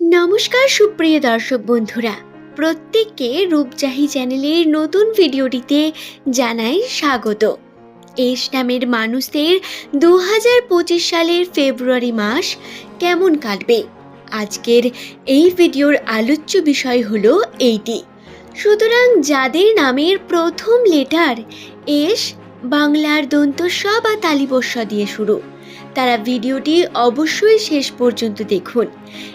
নমস্কার সুপ্রিয় দর্শক বন্ধুরা, প্রত্যেককে রূপজাহি চ্যানেলের নতুন ভিডিওটিতে জানাই স্বাগত। এস নামের মানুষদের দু হাজার পঁচিশ সালের ফেব্রুয়ারি মাস কেমন কাটবে? আজকের এই ভিডিওর আলোচ্য বিষয় হলো এইটি। সুতরাং যাদের নামের প্রথম লেটার এস বাংলার দন্তস্ব বা তালিবস্য দিয়ে শুরু তারা ভিডিওটি অবশ্যই শেষ পর্যন্ত দেখুন।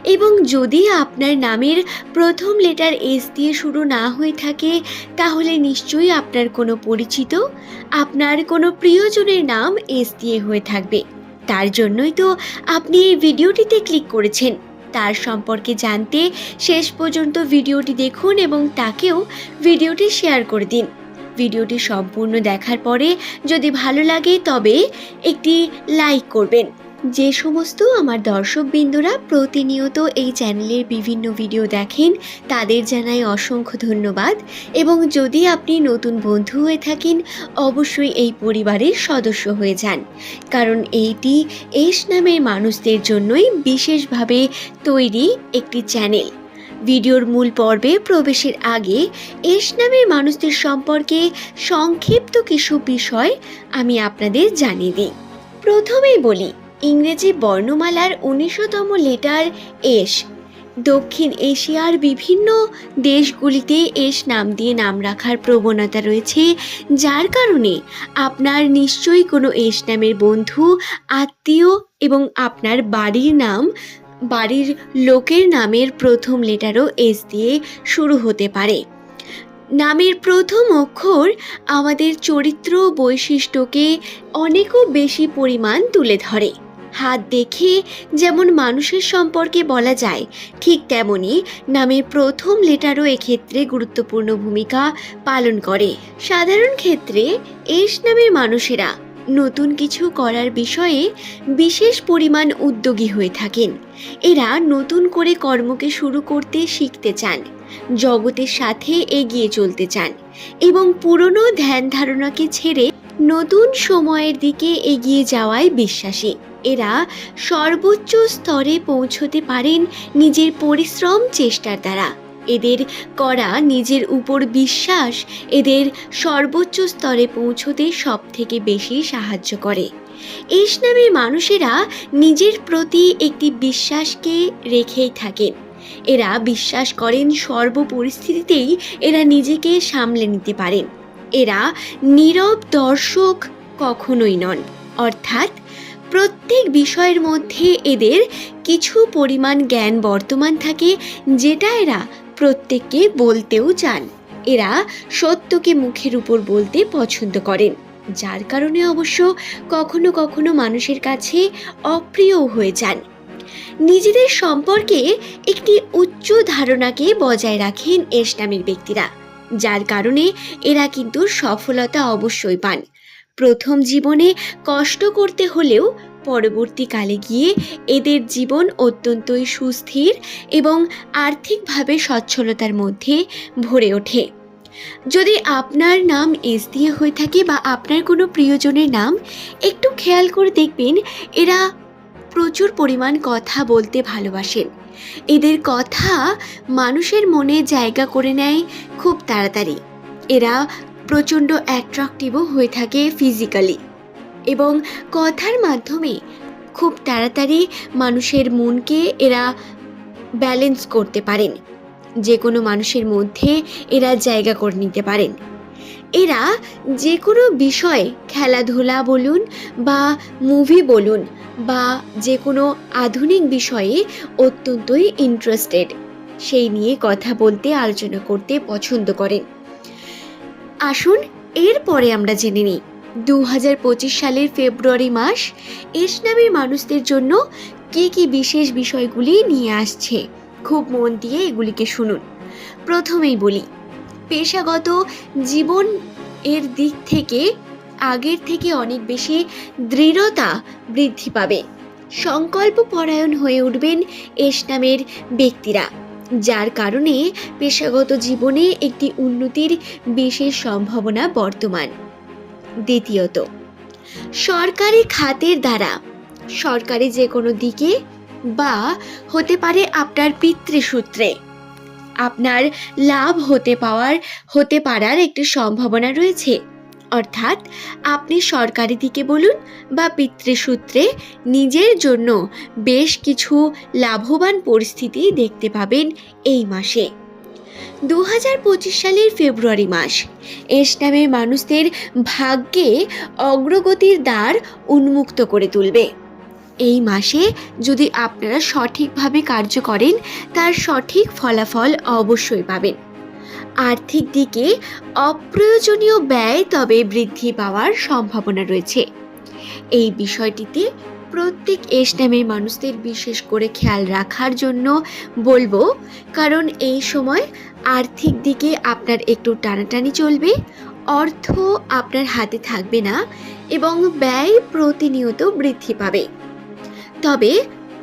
এবং যদি আপনার নামের প্রথম লেটার এস দিয়ে শুরু না হয়ে থাকে, তাহলে নিশ্চয়ই আপনার কোনো পরিচিত, আপনার কোনো প্রিয়জনের নাম এস দিয়ে হয়ে থাকবে। তার জন্যই তো আপনি এই ভিডিওটিতে ক্লিক করেছেন। তার সম্পর্কে জানতে শেষ পর্যন্ত ভিডিওটি দেখুন এবং তাকেও ভিডিওটি শেয়ার করে দিন। ভিডিওটি সম্পূর্ণ দেখার পরে যদি ভালো লাগে তবে একটি লাইক করবেন। যে সমস্ত আমার দর্শক বিন্দুরা প্রতিনিয়ত এই চ্যানেলের বিভিন্ন ভিডিও দেখেন, তাদের জানাই অসংখ্য ধন্যবাদ। এবং যদি আপনি নতুন বন্ধু হয়ে থাকেন, অবশ্যই এই পরিবারের সদস্য হয়ে যান। কারণ এইটি এস নামের মানুষদের জন্যই বিশেষভাবে তৈরি একটি চ্যানেল। ভিডিওর মূল পর্বে প্রবেশের আগে এস নামের মানুষদের সম্পর্কে সংক্ষিপ্ত কিছু বিষয় আমি আপনাদের জানিয়ে দিই। প্রথমেই বলি, ইংরেজি বর্ণমালার উনিশতম লেটার এস। দক্ষিণ এশিয়ার বিভিন্ন দেশগুলিতে এস নাম দিয়ে নাম রাখার প্রবণতা রয়েছে, যার কারণে আপনার নিশ্চয়ই কোনো এস নামের বন্ধু, আত্মীয় এবং আপনার বাড়ির নাম বাড়ির লোকের নামের প্রথম লেটারও এস দিয়ে শুরু হতে পারে। নামের প্রথম অক্ষর আমাদের চরিত্র বৈশিষ্ট্যকে অনেকও বেশি পরিমাণ তুলে ধরে। হাত দেখে যেমন মানুষের সম্পর্কে বলা যায়, ঠিক তেমনি নামের প্রথম লেটারও এক্ষেত্রে গুরুত্বপূর্ণ ভূমিকা পালন করে। সাধারণ ক্ষেত্রে এস নামের মানুষেরা নতুন কিছু করার বিষয়ে বিশেষ পরিমাণ উদ্যোগী হয়ে থাকেন। এরা নতুন করে কর্মকে শুরু করতে শিখতে চান, জগতের সাথে এগিয়ে চলতে চান এবং পুরনো ধ্যান ধারণাকে ছেড়ে নতুন সময়ের দিকে এগিয়ে যাওয়ায় বিশ্বাসী। এরা সর্বোচ্চ স্তরে পৌঁছতে পারেন নিজের পরিশ্রম চেষ্টার দ্বারা। এদের করা নিজের উপর বিশ্বাস এদের সর্বোচ্চ স্তরে পৌঁছতে সব থেকে বেশি সাহায্য করে। এস নামের মানুষেরা নিজের প্রতি একটি বিশ্বাসকে রেখেই থাকেন এরা বিশ্বাস করেন সর্ব পরিস্থিতিতেই এরা নিজেকে সামলে নিতে পারেন এরা নীরব দর্শক কখনোই নন। অর্থাৎ প্রত্যেক বিষয়ের মধ্যে এদের কিছু পরিমাণ জ্ঞান বর্তমান থাকে, যেটা এরা প্রত্যেককে বলতেও চান। এরা সত্যকে মুখের উপর বলতে পছন্দ করেন। যার কারণে অবশ্য কখনো কখনো মানুষের কাছে অপ্রিয়ও হয়ে যান। নিজেদের সম্পর্কে একটি উচ্চ ধারণাকে বজায় রাখেন এস নামের ব্যক্তিরা, যার কারণে এরা কিন্তু সফলতা অবশ্যই পান। প্রথম জীবনে কষ্ট করতে হলেও পরবর্তীকালে গিয়ে এদের জীবন অত্যন্তই সুস্থির এবং আর্থিকভাবে সচ্ছলতার মধ্যে ভরে ওঠে। যদি আপনার নাম এস দিয়ে হয়ে থাকে বা আপনার কোনো প্রিয়জনের নাম, একটু খেয়াল করে দেখবেন এরা প্রচুর পরিমাণ কথা বলতে ভালোবাসেন। এদের কথা মানুষের মনে জায়গা করে নেয় খুব তাড়াতাড়ি। এরা প্রচণ্ড অ্যাট্রাকটিভও হয়ে থাকে ফিজিক্যালি এবং কথার মাধ্যমে খুব তাড়াতাড়ি মানুষের মনকে এরা ব্যালেন্স করতে পারেন। যে কোনো মানুষের মধ্যে এরা জায়গা করে নিতে পারেন। এরা যে কোনো বিষয়, খেলাধুলা বলুন বা মুভি বলুন বা যে কোনো আধুনিক বিষয়ে অত্যন্তই ইন্টারেস্টেড সেই নিয়ে কথা বলতে, আলোচনা করতে পছন্দ করেন। আসুন, এরপরে আমরা জেনে নিই দু হাজার পঁচিশ সালের ফেব্রুয়ারি মাস এস নামের মানুষদের জন্য কি কি বিশেষ বিষয়গুলি নিয়ে আসছে। খুব মন দিয়ে এগুলিকে শুনুন। প্রথমেই বলি, পেশাগত জীবন এর দিক থেকে আগের থেকে অনেক বেশি দৃঢ়তা বৃদ্ধি পাবে। সংকল্প পরায়ণ হয়ে উঠবেন এস নামের ব্যক্তিরা, যার কারণে পেশাগত জীবনে একটি উন্নতির বিশেষ সম্ভাবনা বর্তমান। দ্বিতীয়ত, সরকারি খাতের দ্বারা, সরকারি যে কোনো দিকে বা হতে পারে আপনার পিতৃসূত্রে, আপনার লাভ হতে পাওয়ার, হতে পারার একটি সম্ভাবনা রয়েছে। অর্থাৎ, আপনি সরকারি দিকে বলুন বা পিতৃসূত্রে নিজের জন্য বেশ কিছু লাভবান পরিস্থিতি দেখতে পাবেন এই মাসে। দু হাজার পঁচিশ সালের ফেব্রুয়ারি মাস। এস মানুষদের ভাগ্যে অগ্রগতির দ্বার উন্মুক্ত করে তুলবে। এই মাসে যদি আপনারা সঠিকভাবে কার্য করেন, তার সঠিক ফলাফল অবশ্যই পাবেন। আর্থিক দিকে অপ্রয়োজনীয় ব্যয় তবে বৃদ্ধি পাওয়ার সম্ভাবনা রয়েছে। এই বিষয়টিতে প্রত্যেক এস মানুষদের বিশেষ করে খেয়াল রাখার জন্য বলব, কারণ এই সময় আর্থিক দিকে আপনার একটু টানাটানি চলবে, অর্থ আপনার হাতে থাকবে না এবং ব্যয় প্রতিনিয়ত বৃদ্ধি পাবে। তবে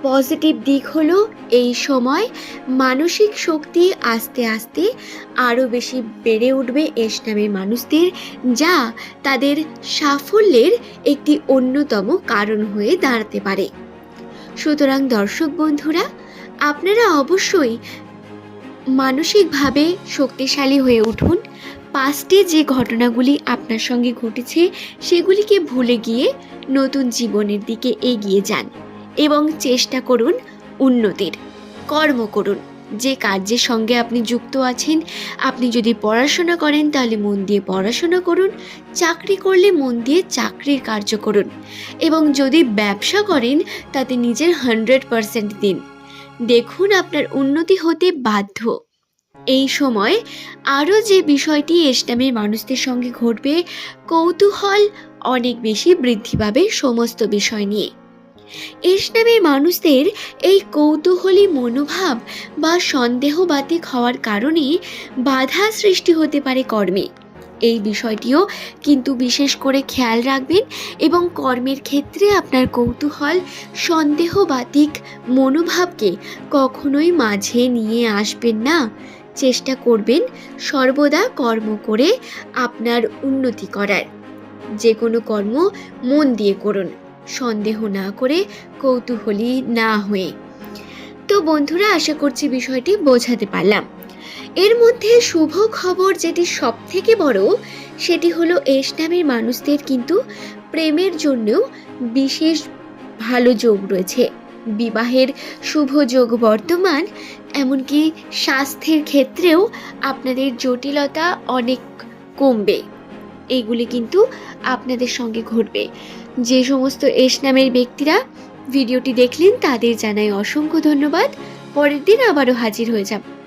পজিটিভ দিক হলো এই সময় মানসিক শক্তি আস্তে আস্তে আরও বেশি বেড়ে উঠবে এস নামের মানুষদের, যা তাদের সাফল্যের একটি অন্যতম কারণ হয়ে দাঁড়াতে পারে। সুতরাং দর্শক বন্ধুরা, আপনারা অবশ্যই মানসিকভাবে শক্তিশালী হয়ে উঠুন। পাস্টে যে ঘটনাগুলি আপনার সঙ্গে ঘটেছে, সেগুলিকে ভুলে গিয়ে নতুন জীবনের দিকে এগিয়ে যান। এবং চেষ্টা করুন উন্নতির। কর্ম করুন। যে কার্যের সঙ্গে আপনি যুক্ত আছেন, আপনি যদি পড়াশোনা করেন তাহলে মন দিয়ে পড়াশোনা করুন, চাকরি করলে মন দিয়ে চাকরির কার্য করুন এবং যদি ব্যবসা করেন তাতে নিজের হান্ড্রেড পারসেন্ট দিন। দেখুন আপনার উন্নতি হতে বাধ্য। এই সময় আরও যে বিষয়টি ইসলামের মানুষদের সঙ্গে ঘটবে, কৌতূহল অনেক বেশি বৃদ্ধি পাবে সমস্ত বিষয় নিয়ে। ইসলামের মানুষদের এই কৌতূহলী মনোভাব বা সন্দেহবাতিক হওয়ার কারণে বাধা সৃষ্টি হতে পারে কর্মে। এই বিষয়টিও কিন্তু বিশেষ করে খেয়াল রাখবেন এবং কর্মের ক্ষেত্রে আপনার কৌতূহল সন্দেহবাতিক মনোভাবকে কখনোই মাঝে নিয়ে আসবেন না। চেষ্টা করবেন সর্বদা কর্ম করে আপনার উন্নতি করার। যে কোনো কর্ম মন দিয়ে করুন। সন্দেহ না করে কৌতূহলী না হয়ে। তো বন্ধুরা, আশা করছি বিষয়টি বোঝাতে পারলাম। এর মধ্যে শুভ খবর যেটি সব থেকে বড়, সেটি হলো এস নামের মানুষদের কিন্তু প্রেমের জন্যও বিশেষ ভালো যোগ রয়েছে। বিবাহের শুভ যোগ বর্তমান, এমনকি স্বাস্থ্যের ক্ষেত্রেও আপনাদের জটিলতা অনেক কমবে। এইগুলি কিন্তু আপনাদের সঙ্গে ঘটবে। যে সমস্ত এস নামের ব্যক্তিরা ভিডিওটি দেখলেন তাদের জানাই অসংখ্য ধন্যবাদ। পরের দিন আবারও হাজির হয়ে যাব।